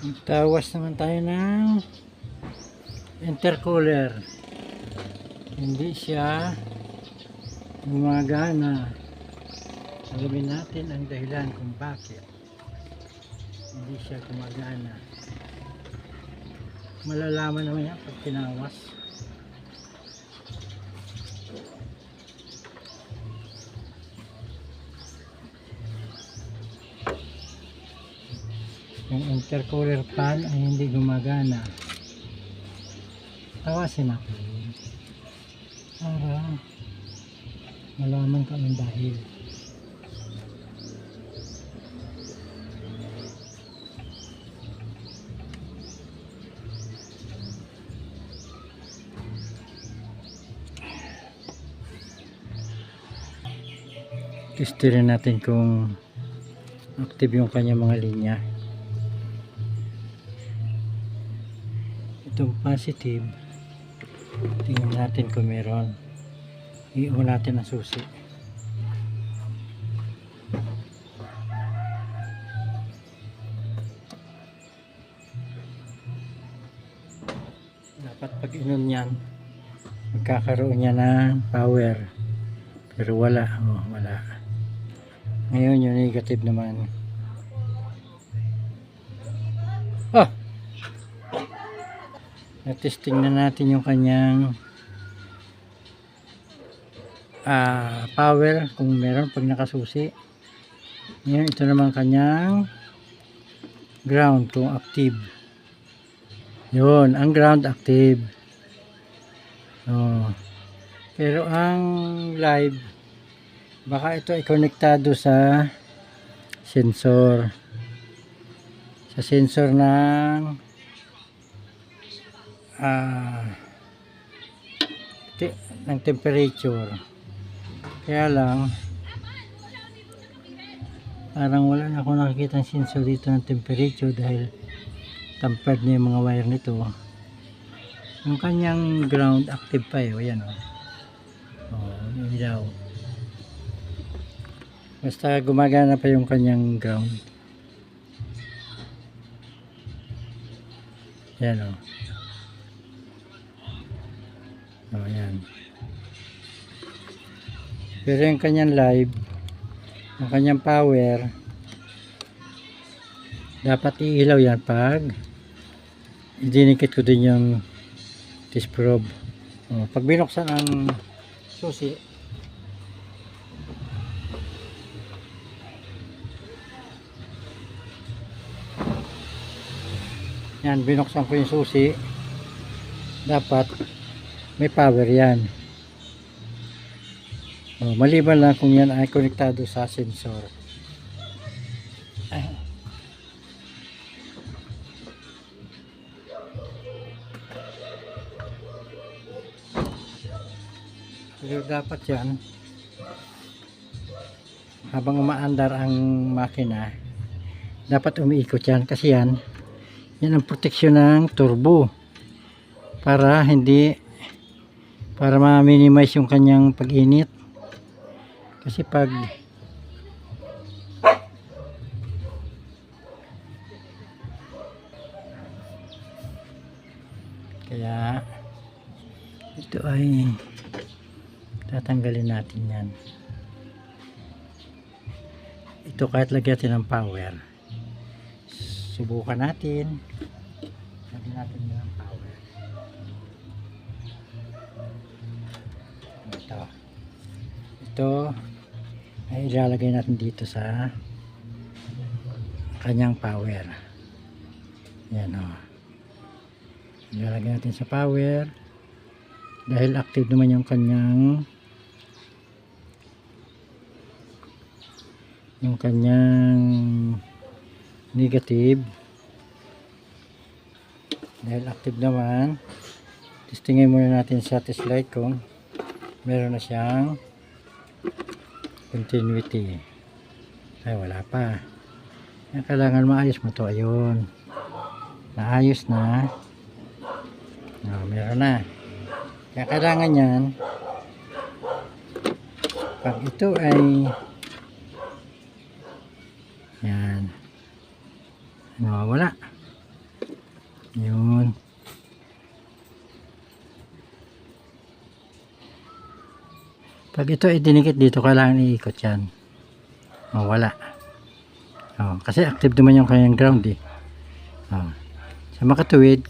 Tawas naman tayo ng intercooler. Hindi siya gumagana. Alamin natin ang dahilan kung bakit hindi siya gumagana. Malalaman naman yan pag tinawas. Yung intercooler fan ay hindi gumagana. Tawasin natin. Para malaman ang dahil. Testirin natin kung active yung kanyang mga linya. Itong positive, tingnan natin kung meron. Iiwan natin ang susi. Dapat pag inon yan, magkakaroon niya ng power. Pero wala, oh, wala. Ngayon yung negative naman. Na-testing na natin yung kanyang ah, power kung meron pag nakasusi. Ngayon ito naman kanyang ground kung active. Yun, ang ground active. Oh. Pero ang live baka ito ay konektado sa sensor sa sensor ng ah te- ng temperature kaya lang parang wala na ako nakikita ng sensor dito ng temperature dahil tampered na yung mga wire nito yung kanyang ground active pa eh o yan o oh, ilaw Basta gumagana pa yung kanyang ground. Yan o. Oh. oh, yan. Pero yung kanyang live, yung kanyang power, dapat iilaw yan pag idinikit ko din yung test probe. Oh, pag binuksan ang susi, Yan, binuksan ko yung susi. Dapat may power yan. O, maliban lang kung yan ay konektado sa sensor. Ay. Dapat yan habang umaandar ang makina dapat umiikot yan kasi yan yan ang proteksyon ng turbo para hindi para ma-minimize yung kanyang pag-init. Kasi pag kaya ito ay tatanggalin natin yan. Ito kahit lagyan natin ng power subukan natin. Lagyan natin ng ito ay ilalagay natin dito sa kanyang power. Yan o ilalagay natin sa power dahil active naman yung kanyang yung kanyang negative. Dahil active naman testingin muna natin sa test light kung meron na siyang continuity. Ay wala pa. Yan, kailangan maayos mo to. Ayun. Naayos na. Oh, meron na. Kaya kailangan yan. Pag ito ay yan. Nawawala Yun. Pag ito ay dinikit dito, kailangan iikot yan. O, wala. O, kasi active naman yung kanyang ground eh. O, sa makatuwid,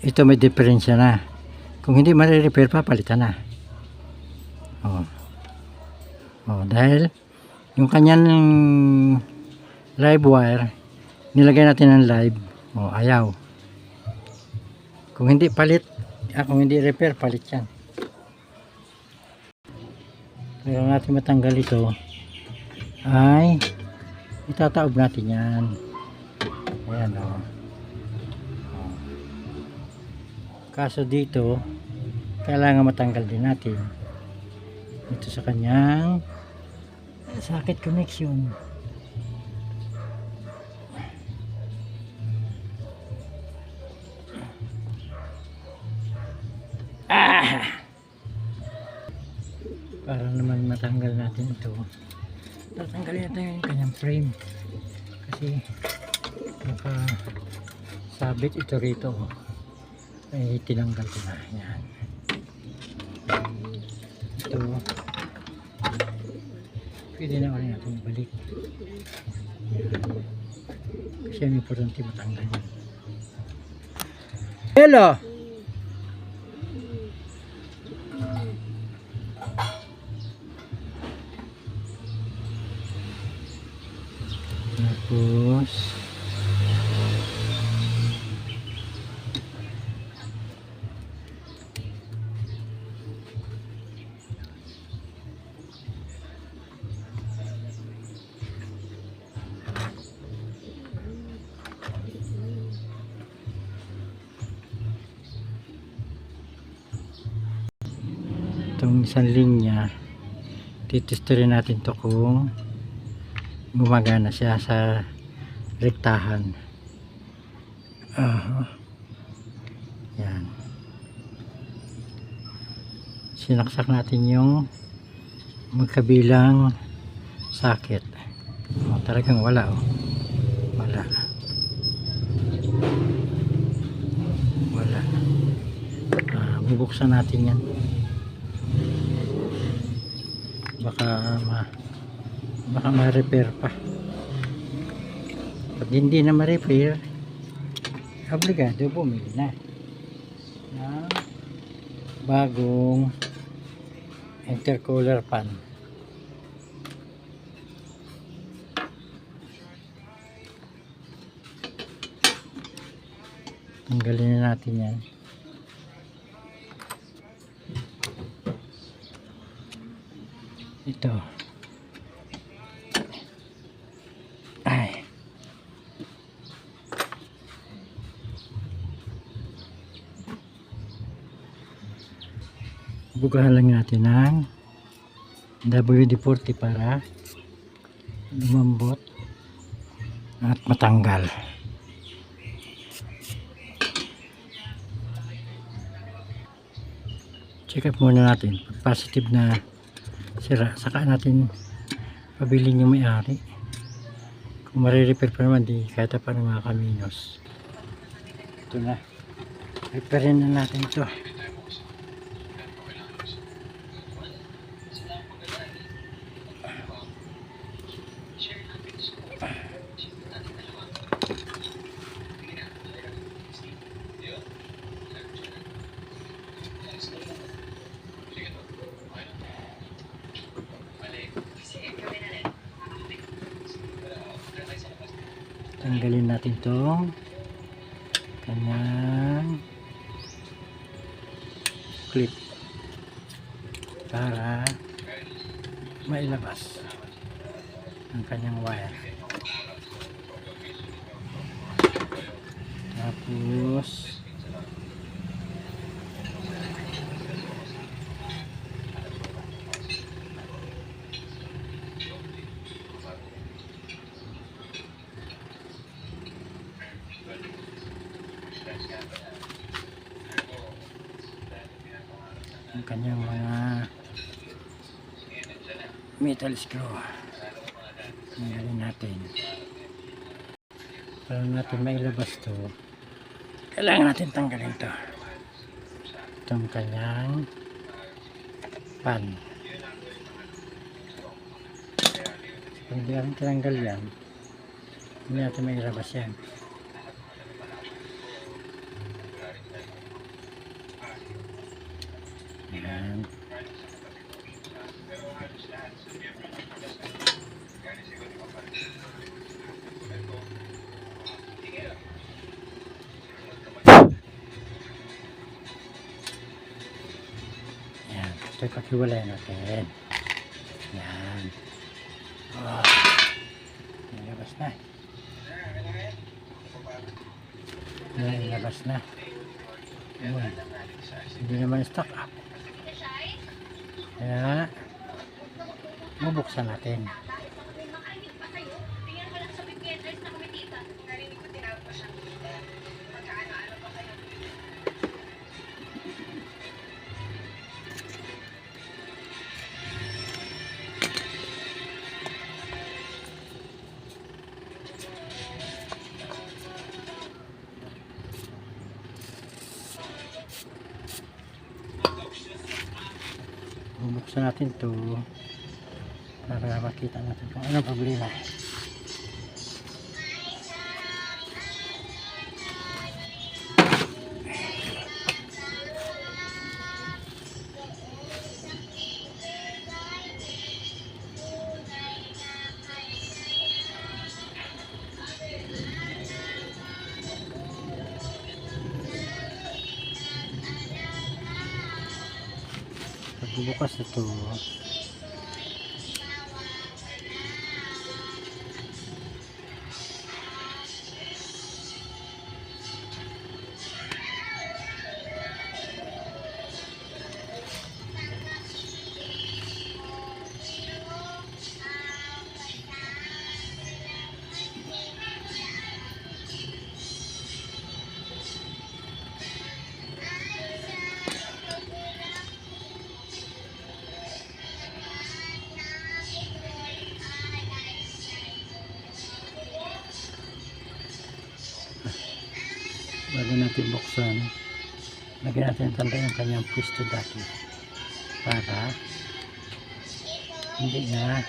ito may diferensya na. Kung hindi marirepair, papalitan na. O. O, dahil yung kanyang live wire, nilagay natin ng live, o, ayaw. Kung hindi palit, ah, kung hindi repair, palit yan. Pero natin matanggal ito, ay itataob natin yan. Ayan o. Oh. Kaso dito, kailangan matanggal din natin. Ito sa kanyang socket connection. Ito. Tatanggalin natin yung kanyang frame. Kasi naka sabit ito rito. Ay tinanggal ko na. Yan. Ito. Pwede na ulit natin ibalik. Yan. Kasi ang importante matanggal yan. Hello! Tapos itong isang linya titesterin natin to kung gumagana siya sa rektahan. Aha. yan. Sinaksak natin yung magkabilang sakit. Oh, talagang wala oh. wala. Wala. Ah, bubuksan natin yan baka ma baka ma-repair pa. Pag hindi na ma-repair obligado bumili na ng bagong intercooler fan tanggalin na natin yan ito. Ay. Bugahan lang natin ng WD-40 para lumambot at matanggal. Check up muna natin. Positive na sira. Saka natin pabiling yung may-ari. Kung marirepair pa naman di kahit pa ng mga kaminos. Ito na. Repairin na natin ito tanggalin natin itong kanyang clip. Para mailabas ang kanyang wire tapos ang kanyang mga metal screw. Tanggalin natin. Para natin mailabas to. Kailangan natin tanggalin to. Itong kanyang pan. Kung hindi natin tinanggal yan. Hindi natin may ilabas yan yan Ipakiwalay natin. Yan. Oh. Nilabas na. Yan, nilabas na. Yan. Hindi naman stock up. Kaya, bubuksan natin. Natin to para makita natin kung anong problema. Pagbubukas ito, bago lagyan natin ang tanda yung kanyang pwesto dati para hindi na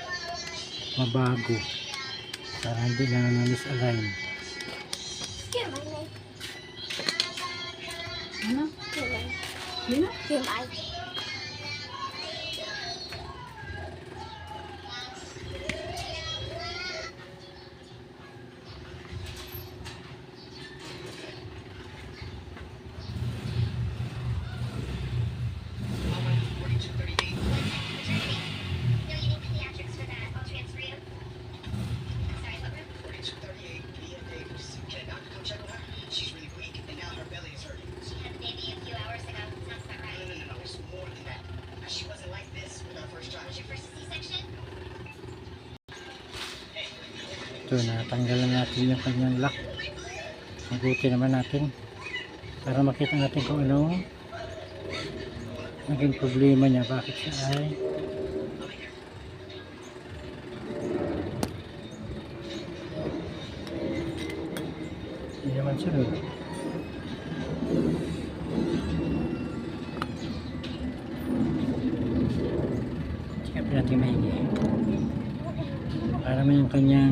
mabago para hindi na na-misalign Ano? Yun na? TMI. Ito natanggalan natin yung kanyang lock. Mabuti naman natin. Para makita natin kung anong naging problema niya bakit siya ay hindi naman sunod Check natin maigi para may yung kanyang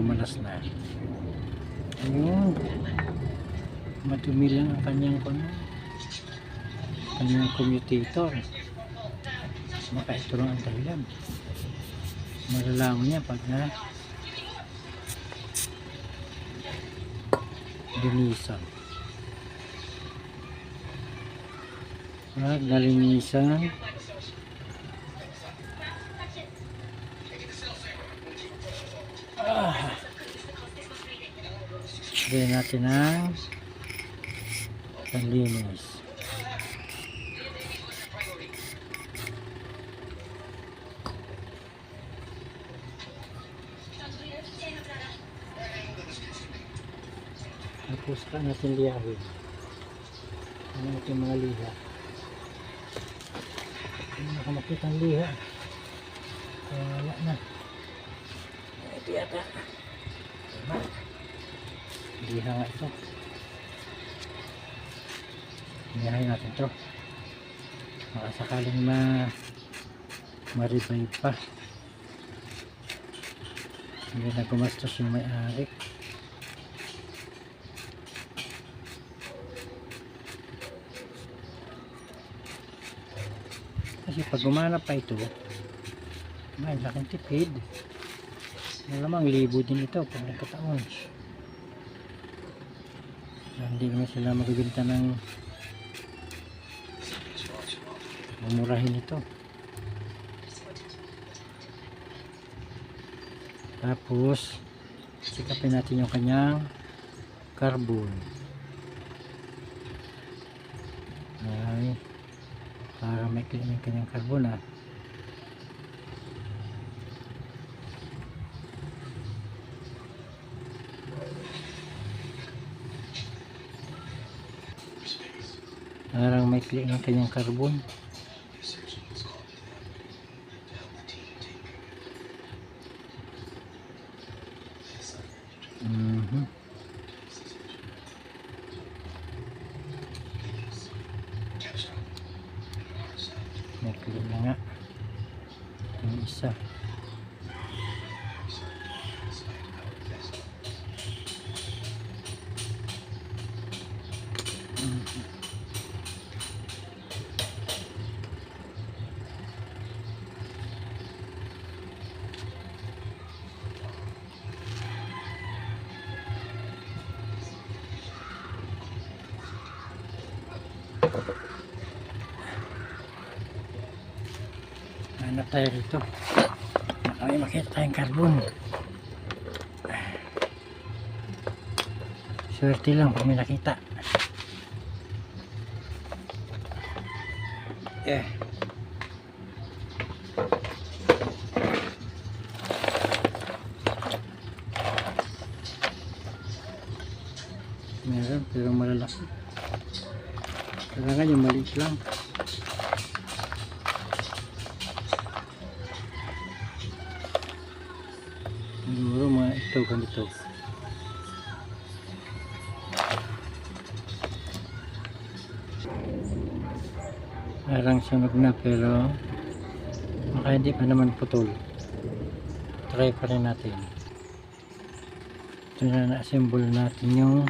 kumalas na. Ayun. Madumi lang ang kanyang kuno. Kanyang commutator. Baka ito lang ang dahilan. Malalaman niya pag na linisan pag nalinisan Lagyan natin ng panlinis. Tapos ka natin liyawin. Ano natin mga liha. Hindi nakamakita ang liha. Kaya wala na. Ito yata. Diba? Iha nga ito. Ihahay natin to. Baka sakaling ma ma-revive pa. Hindi na gumastos yung may-ari. Kasi pag gumana pa ito, may laking tipid. Malamang libo din ito pag nagkataon. Hindi naman sila magbibenta ng mumurahin ito. Tapos, sikapin natin yung kanyang carbon. Ay, para may yung kanyang carbon ah. Clean yung kanyang carbon. Tayo rito. Baka may makita tayong carbon. Swerte lang may nakita. Eh. Meron pero malalaki. Kailangan yung maliit lang. Mga ito ganito. Parang sunog na pero baka hindi pa naman putol. Try pa rin natin. Ito na na-assemble natin yung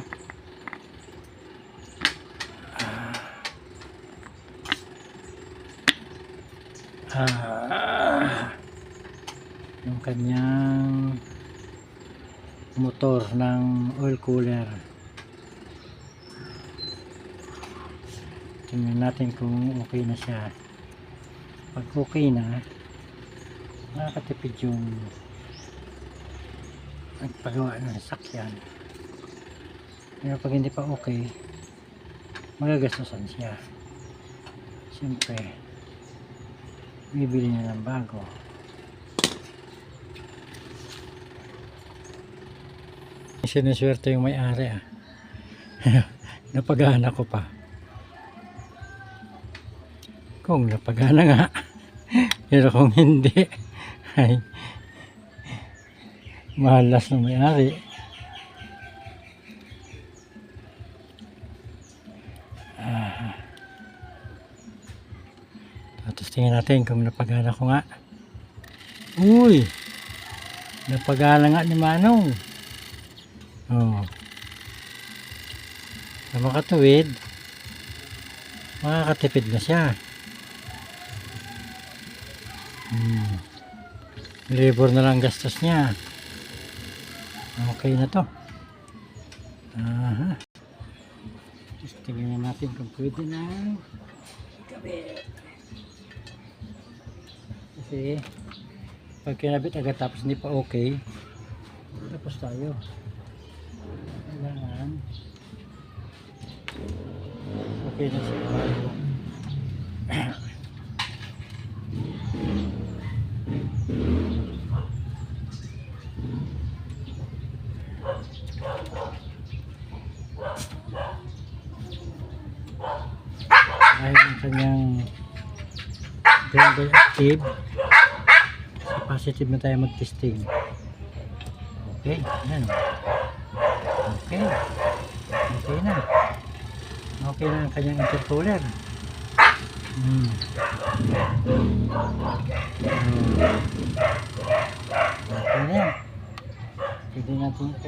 ah, yung kanyang motor ng oil cooler. Tingnan natin kung okay na siya. Pag okay na nakakatipid yung nagpagawa ng sakyan. Pero pag hindi pa okay magagastusan siya. Siyempre bibili niya ng bago Sinuswerte yung may-ari ah. napagana ko pa. Kung napagana nga. Pero kung hindi, ay mahalas ng may-ari. Ah. Tapos tingnan natin kung napagana ko nga. Uy! Napagana nga ni Manong. Oh. Na makatuwid, makakatipid na siya. Hmm. Labor na lang gastos niya. Okay na to. Aha. Tingnan natin kung pwede na. Kasi pag kinabit agad tapos hindi pa okay, tapos tayo kailangan okay na siya dahil yung kanyang blender active positive na tayo mag-testing okay yan Okay. Okay na. Okay na ang kanyang intercooler. Hmm. Hmm. Okay na. Pwede natin ito